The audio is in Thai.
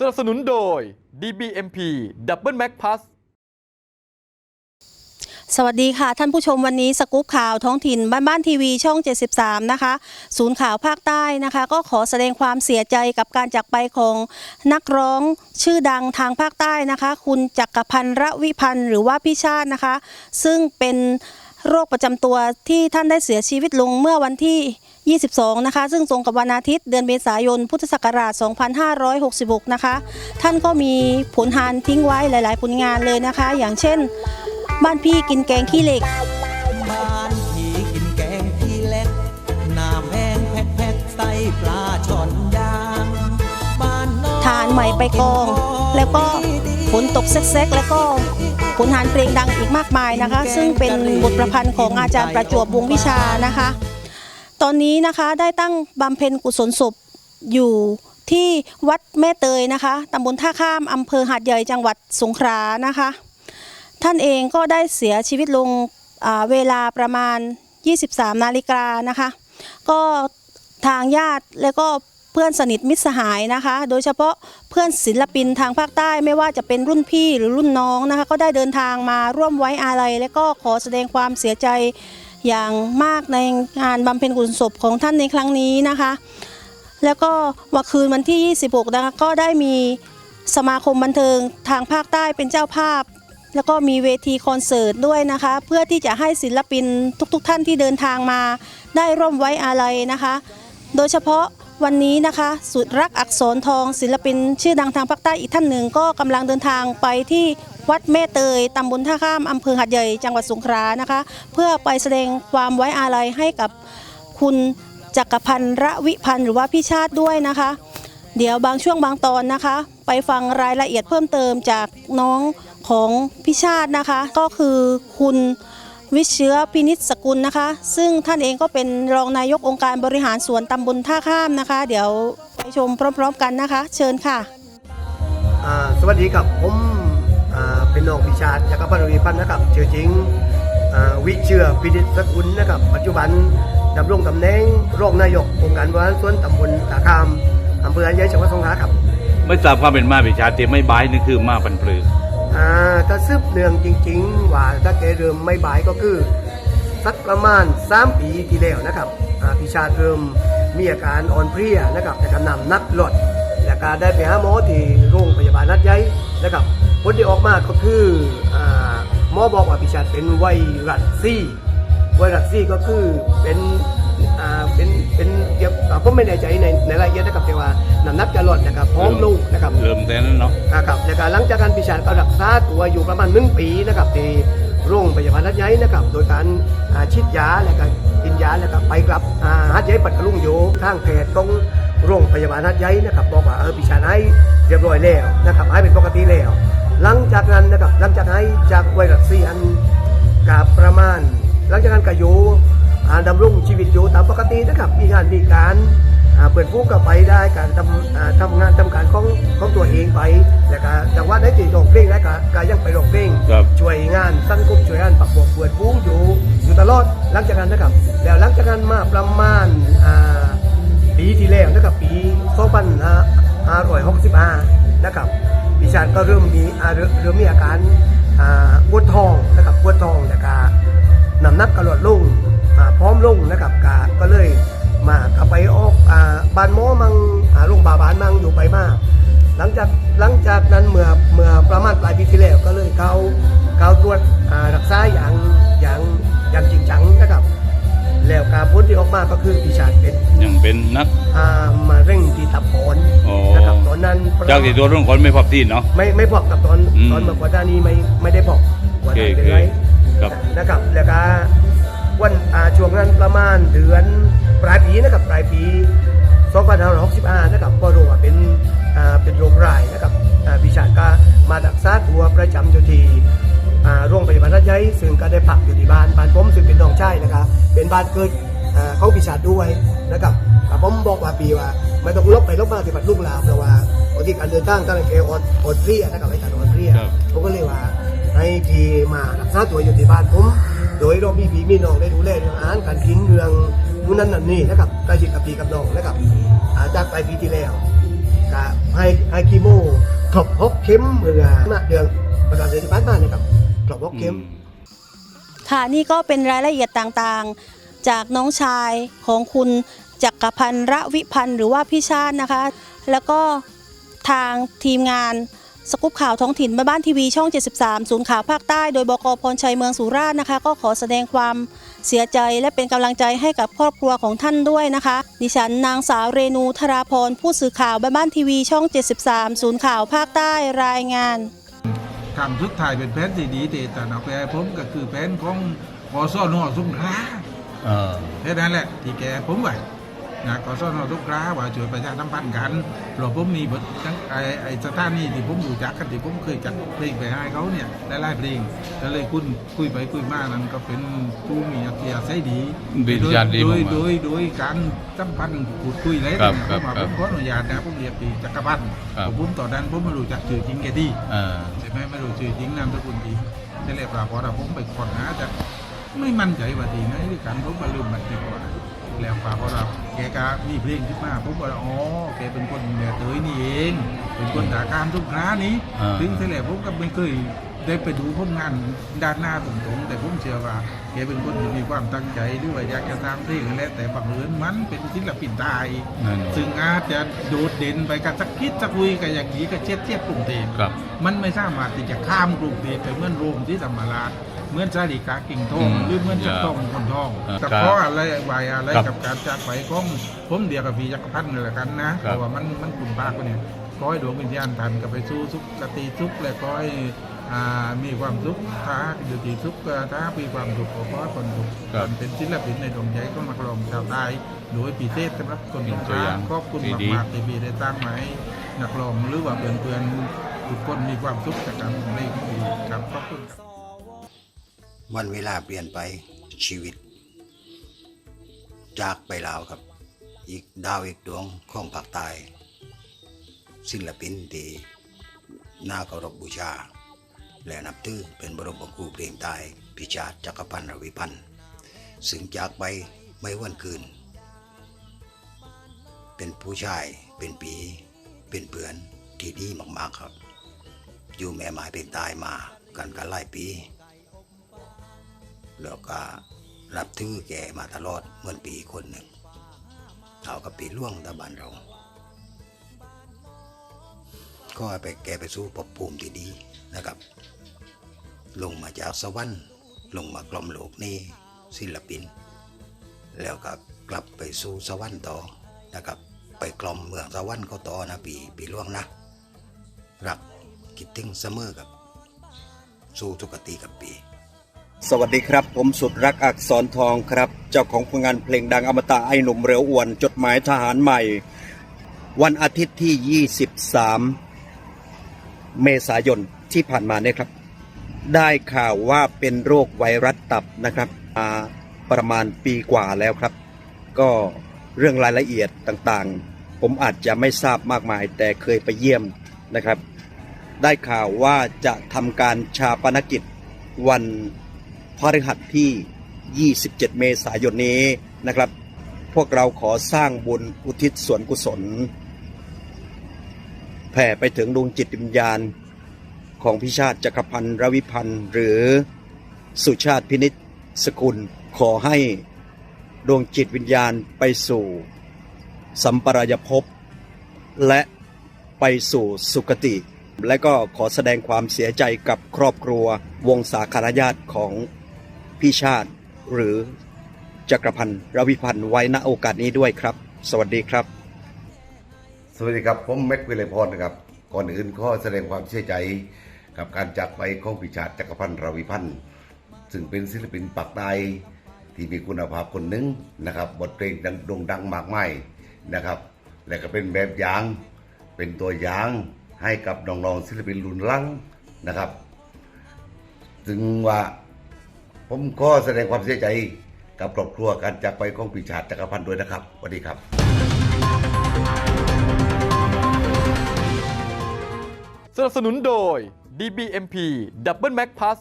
สนับสนุนโดย DBMP Double Mac Plus สวัสดีค่ะ ท่านผู้ชมวันนี้สกู๊ปข่าวท้องถิ่นบ้านบ้านทีวีช่อง 73 นะคะ ศูนย์ข่าวภาคใต้นะคะ ก็ขอแสดงความเสียใจกับการจากไปของนักร้องชื่อดังทางภาคใต้นะคะ คุณจักรพันธ์ระวิพันธ์หรือว่าพี่ชาตินะคะ ซึ่งเป็นโรคประจำตัวที่ท่านได้เสียชีวิตลงเมื่อวันที่ 22 นะคะ ซึ่งตรงกับวันอาทิตย์เดือนเมษายน พุทธศักราช 2566 นะคะ ท่านก็มีผลงานทิ้งไว้หลาย ๆ ผลงานเลยนะคะ อย่างเช่น บ้านพี่กินแกงขี้เหล็ก บ้านพี่กินแกงพี่เล็ก น้ำแห้งแพ็คแพ็คใส่ปลาช่อนย่างบ้านน้องทานใหม่ไปกอง แล้วก็ฝนตกเซ็กๆ แล้วก็ผลงานเพลงดังอีกมากมายนะคะ ซึ่งเป็นบทประพันธ์ของอาจารย์ประจวบวงวิชานะคะ ตอนนี้นะคะได้ตั้งบำเพ็ญกุศลศพอยู่ที่วัดแม่เตยนะคะตำบลท่าข้ามอำเภอหาดใหญ่จังหวัดสงขลานะคะ ท่านเองก็ได้เสียชีวิตลงเวลาประมาณ 23 นาฬิกานะคะ ก็ทางญาติและก็เพื่อนสนิทมิตรสหายนะคะ โดยเฉพาะเพื่อนศิลปินทางภาคใต้ไม่ว่าจะเป็นรุ่นพี่หรือรุ่นน้องนะคะ ก็ได้เดินทางมาร่วมไว้อาลัย และก็ขอแสดงความเสียใจ อย่างมากในงานบำเพ็ญกุศลศพของท่านในครั้งนี้นะคะ แล้วก็วันคืนวันที่ 26 นะคะก็ได้มีสมาคมบันเทิงทางภาคใต้เป็นเจ้าภาพ แล้วก็มีเวทีคอนเสิร์ตด้วยนะคะ เพื่อที่จะให้ศิลปินทุกๆทท่านที่เดินทางมา ได้ร่วมไว้อาลัยนะคะ โดยเฉพาะวันนี้นะคะ สุดรักอักษรทองศิลปินชื่อดังทางภาคใต้อีกท่านหนึ่งก็กำลังเดินทางไปที่ วัดแม่เตยตำบลท่าข้ามอำเภอหัดใหญ่ จังหวัดสงขลานะคะ เพื่อไปแสดงความไว้อาลัยให้กับคุณจักรพันธ์ระวิพันธ์หรือว่าพี่ชาติด้วยนะคะ เดี๋ยวบางช่วงบางตอนนะคะ ไปฟังรายละเอียดเพิ่มเติมจากน้องของพี่ชาตินะคะ ก็คือคุณวิเชื้อพินิจสกุลนะคะ ซึ่งท่านเองก็เป็นรองนายกองค์การบริหารสวนตำบลท่าข้ามนะคะ เดี๋ยวไปชมพร้อม ๆ กันนะคะ เชิญค่ะ สวัสดีครับผม เป็นน้องพิชาติจักรพันธ์วิพันธ์นะครับชื่อจริงอ่าวิเชื่อพินิจสกุลนะครับ ปัจจุบันดำรงตำแหน่งรองนายกองค์การบริหารส่วนตำบลตาคามอำเภอหัดใหญ่จังหวัดสงขลาครับ ไม่ทราบความเป็นมาพิชาติไม่บายนี่คือมาปันปลืออ่าถ้าซืบเนืองจริง ๆ ว่าถ้าแกเริ่มไม่บ่ายก็คือสักประมาณ 3 ปีที่แล้วนะครับอ่าพิชาติเริ่มมีอาการอ่อนเพลียนะครับแต่ก็นำหนักลดและก็ได้ไปหาหมอที่โรงพยาบาลนัดใหญ่นะครับ ผลที่ออกมาก็คืออ่าหมอบอกว่าพิชาติเป็นไวรัสซีไวรัสซีก็คือเป็นอ่าเป็นเป็นเกี่ยวอ่าผมไม่แน่ใจในในรายละเอียดนะครับแต่ว่าน้ำหนักจะลดนะครับพร้อมลงนะครับเริ่มแต่นั้นเนาะนะครับในการหลังจากการพิจารณาก็รักษาตัวอยู่ประมาณหนึ่งปีนะครับที่โรงพยาบาลรัฐใหญ่นะครับ โดยการอ่าฉีดยาแล้วก็กินยาแล้วก็ไปกลับอ่าหัดใหญ่ปัดกระลุงอยู่ข้างแพทย์ตรงโรงพยาบาลรัฐใหญ่นะครับบอกว่าเออพิจารณาให้เรียบร้อยแล้วนะครับให้เป็นปกติแล้ว หลังจากนั้นนะครับหลังจากให้จากไวรัสซีอันกับประมาณ หลังจากนั้นก็อยู่อ่าดำรงชีวิตอยู่ตามปกตินะครับ มีงานมีการอ่าเปิดฟูกก็ไปได้การทำอ่าทำงานทำการของของตัวเองไปแล้วก็จังหวัดได้ตีร้องเพลงแล้วก็ก็ยังไปร้องเพลงครับช่วยงานสังคมช่วยงานปักบวกเปิดฟูงอยู่อยู่ตลอดหลังจากนั้นนะครับ แล้วหลังจากนั้นมาประมาณอ่าปีที่แล้วนะครับปี2565นะครับ ดิฉันก็เริ่มมีอ่าเริ่มเริ่มมีอาการอ่าปวดท้องนะครับปวดท้องแล้วก็น้ำหนักกระโดดลงอ่าพร้อมลงนะครับกาก็เลยมาขับไปออกอ่าบานหมอมังอ่าโรงพยาบาลมังอยู่ไปมาก หลังจากหลังจากนั้นเมื่อเมื่อประมาณปลายปีที่แล้วก็เลยเขาเขาตรวจอ่ารักษาอย่างอย่างอย่างจริงจังนะครับแล้วการพ้นที่ออกมาก็คือดิฉันเป็นยังเป็นนักอ่ามะเร่งที่ตับอ่อนอ๋อนะครับต อนนั้นจากที่ตัวเรื่องคนไม่พบที่เนาะ ไม่ไม่พอกกับตอนอืม ตอนเมื่อก่อนหน้านี้ไม่ไม่ได้พอกก่อนหน้าโอเคนี้เลยครับ นะครับ แล้วก็วันอ่าช่วงนั้นประมาณเดือนปลายปีนะครับปลายปี2565นะครับก็รู้ว่าเป็นอ่าเป็นโรคร้ายนะครับอ่าพิชาติก็มารักษาตัวประจำอยู่ที่อ่าโรงพยาบาลรัฐใหญ่ซึ่งก็ได้พักอยู่ที่บ้านบ้านผมซึ่งเป็นน้องชายนะครับเป็นบ้านเกิดอ่าของพิชาติด้วยนะครับอ่าผมบอกว่าปีว่า ไม่ต้องลบไปลบมาที่บัดลูกหลานเพราะว่าบางทีการเดินทางตั้งแต่เกอดอดเพลียนะครับไอ้การอดเพลียครับ ผมก็เลยว่าให้พีมารักษาตัวอยู่ที่บ้านผม โดยเรามีผีมีน้องได้ดูแลเรื่องอาหารการกินเรื่องนู่นนั่นนั่นนี่นะครับใกล้ชิดกับพี่กับน้องนะครับอาจากไปปีที่แล้วกก็ให้ให้คีโมครบหกเข็มเมื่อมาเดือนประมาณเดือนที่ผ่านมานะครับครบหกเข็ม ค่ะนี่ก็เป็นรายละเอียดต่างๆ จากน้องชายของคุณ จักรพันธ์ระวิพันธ์หรือว่าพี่ชาตินะคะ แล้วก็ทางทีมงานสกุปข่าวท้องถิ่นแม่บ้านทีวีช่อง 73 ศูนย์ข่าวภาคใต้โดยบกพรชัยเมืองสุราษฎร์นะคะ ก็ขอแสดงความเสียใจและเป็นกำลังใจให้กับครอบครัวของท่านด้วยนะคะ ดิฉันนางสาวเรนูธราพรผู้สื่อข่าวแม่บ้านทีวีช่อง 73 ศูนย์ข่าวภาคใต้รายงานคำทุกถ่ายเป็นแผนที่ดีแต่แต่เอาไปให้ผมก็คือแผนของกสนสงขลาเออแค่นั้นแหละที่แกผมไว้ นะกสนสงขลาว่าช่วยประชาสัมพันธ์กันเพราะผมมีบททั้งไอ้ไอ้สถานีที่ผมรู้จักกันที่ผมเคยจัดเพลงไปให้เขาเนี่ยหลายๆเพลงก็เลยคุยคุยไปคุยมานั้นก็เป็นผู้มีอัธยาศัยดีดีโดยจานดีโดมายกๆโดยโดยการสัมพันธ์พูดคุยอะไรครับเนี่ยครับผมว่าครัผบมขออนุญาตนะผมเรียกปีจักรพันธ์ครับผมตอนนั้นผมไม่รู้จักชื่อจริงแกดีเออใช่ไหมไม่รู้ชื่อจริงนามสกุลจริงนี่แหละปรากฏว่าผมไปค้นหาแต่ไม่มั่นใจว่าดีไหนหรือกันผมก็ลืมมันดีกว่า แล้วปรากฏว่าแกก็มีเพลงขึ้นมาผมก็เลยอ๋อแกเป็นคนแม่เตยนี่เอง เป็นคนตาการทุกครานี้อ่า ถึงเสร็จผมก็ไม่เคยได้ไปดูผลงานด้านหน้าตรงๆแต่ผมเชื่อว่าแกเป็นคนที่มีความตั้งใจด้วยอยากจะทำเพลงนั่นแหละแต่บังเอิญมันเป็นศิลปินไทย นั่นซึ่งอาจจะโดดเด่นไปกันสักคิดสักคุยกันอย่างนี้ก็เช็ดเทียบกรุงเทพครับ มันไม่สามารถที่จะข้ามกรุงเทพไปเหมือนโรมที่ธรรมราช เหมือนสาริกากิ่งทองอืมหรือเหมือนจักรทองคนทองอ่าแต่ครับเพราะอะไรไว้อะไรครับกับการจากไปของผมเดียวกับพี่จักรพันธ์นี่แหละกันนะเพครับราะว่ามันมันกลุ่มปากกว่าเนี่ยขอให้ดวงวิญญาณทันกับไปสู่สุขกติสุขและขอให้อ่ามีความสุขถ้าอยู่ที่สุขก็ถ้ามีความสุขก็ขอให้คนสุขครับมันเป็นศิลปินในดวงใจของนักร้องชาวใต้โดยปีเทศสำหรับคนสงขตัวลาอย่างขอบคุณดีมากๆที่พี่ได้ตั้งมาให้นักร้องหรือว่าเพื่อนๆทุกคนมีความสุขจากการทำเพลงของพี่ครับขอบคุณครับ วันเวลาเปลี่ยนไปชีวิต จากไปแล้วครับ อีกดาวอีกดวงของภาคใต้ศิลปินที่น่าเคารพบูชา และนับถือเป็นบรมครูเพลงใต้พิชาติจักรพันธ์รวิพันธ์ซึ่งจากไปไม่วันคืน เป็นผู้ชายเป็นปี เป็นเพื่อนที่ดีมากๆครับ อยู่แม่หมายเป็นตายมากันกันหลายปี แล้วก็รับถือแกมาตลอดเหมือนปีคนหนึ่งเท่ากับปีล่วงตะบันเรา ก็ไปแกไปสู่ภพภูมิที่ดีนะครับ ลงมาจากสวรรค์ลงมากลมโลกนี้ศิลปิน แล้วก็กลับไปสู่สวรรค์ต่อนะครับ ไปกลมเมืองสวรรค์เขาต่อนะปีปีล่วงนะรักคิดถึงเสมอกับ สู่ทุกติกับปี สวัสดีครับ ผมสุดรักอักษรทองครับ เจ้าของผลงานเพลงดังอมตะไอหนุ่มเร็วอ้วน จดหมายทหารใหม่ วันอาทิตย์ที่ 23 เมษายนที่ผ่านมาเนี่ยครับ ได้ข่าวว่าเป็นโรคไวรัสตับนะครับมาประมาณปีกว่าแล้วครับ ก็เรื่องรายละเอียดต่างๆ ผมอาจจะไม่ทราบมากมาย แต่เคยไปเยี่ยมนะครับ ได้ข่าวว่าจะทำการชาปนกิจวัน พฤหัสที่ 27 เมษายนนี้นะครับ พวกเราขอสร้างบุญอุทิศส่วนกุศล แผ่ไปถึงดวงจิตวิญญาณ ของพิชาติจักรพันธ์รวิพันธ์หรือสุชาติพินิษสกุลขอให้ดวงจิตวิญญาณไปสู่ สัมปรายภพและไปสู่สุคติ และก็ขอแสดงความเสียใจกับครอบครัววงสาคารญาติของ พี่ชาติ หรือจักรพันธ์รวิพันธ์ไว้ณโอกาสนี้ด้วยครับ สวัสดีครับ สวัสดีครับ ผมเม็ดวิเลพรนะครับ ก่อนอื่นขอแสดงความเสียใจกับการจากไปของพิชาติจักรพันธ์ราวิพันธ์ ซึ่งเป็นศิลปินปักใต้ที่มีคุณภาพคนหนึ่งนะครับบทเพลงดังโด่งดังมากมายนะครับ และก็เป็นแบบอย่างเป็นตัวอย่างให้กับน้องๆศิลปินรุ่นหลังนะครับจึงว่า ผมขอแสดงความเสียใจกับครอบครัวการจากไปของปิชาติจักรพันธ์ด้วยนะครับสวัสดีครับ สนับสนุนโดย DBMP Double Mac Plus